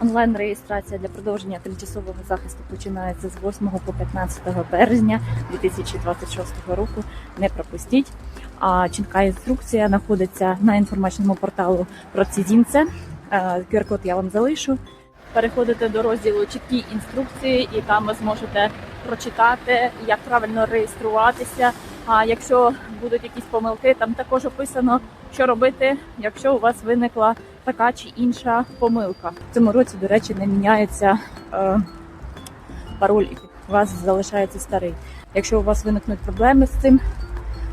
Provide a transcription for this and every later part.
Онлайн-реєстрація для продовження тимчасового захисту починається з 8 по 15 березня 2026 року. Не пропустіть. А чітка інструкція знаходиться на інформаційному порталу про Цізінце. Е, QR-код я вам залишу. Переходите до розділу чіткі інструкції, і там ви зможете прочитати, як правильно реєструватися. А якщо будуть якісь помилки, там також описано, що робити, якщо у вас виникла така чи інша помилка. В цьому році, до речі, не міняється е, пароль, і у вас залишається старий. Якщо у вас виникнуть проблеми з цим,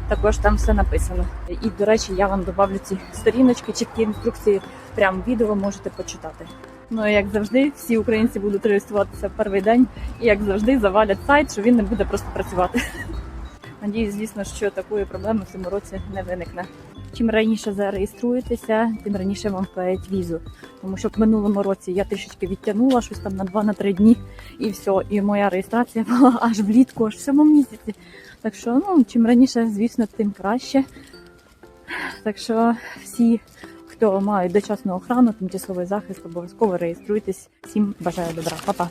також там все написано. І, до речі, я вам добавлю ці сторіночки, чіткі інструкції, прямо в відео можете почитати. Ну і як завжди, всі українці будуть реєструватися в перший день, і як завжди завалять сайт, що він не буде просто працювати. Надіюсь, звісно, що такої проблеми в цьому році не виникне. Чим раніше зареєструєтеся, тим раніше вам вклеять візу. Тому що в минулому році я трішечки відтягнула щось там на 2-3 дні, і все. І моя реєстрація була аж влітку, аж в цьому місяці. Так що, ну чим раніше, звісно, тим краще. Так що всі, хто мають дочасну охрану, тимчасовий захист, обов'язково реєструйтесь. Всім бажаю добра. Па-па.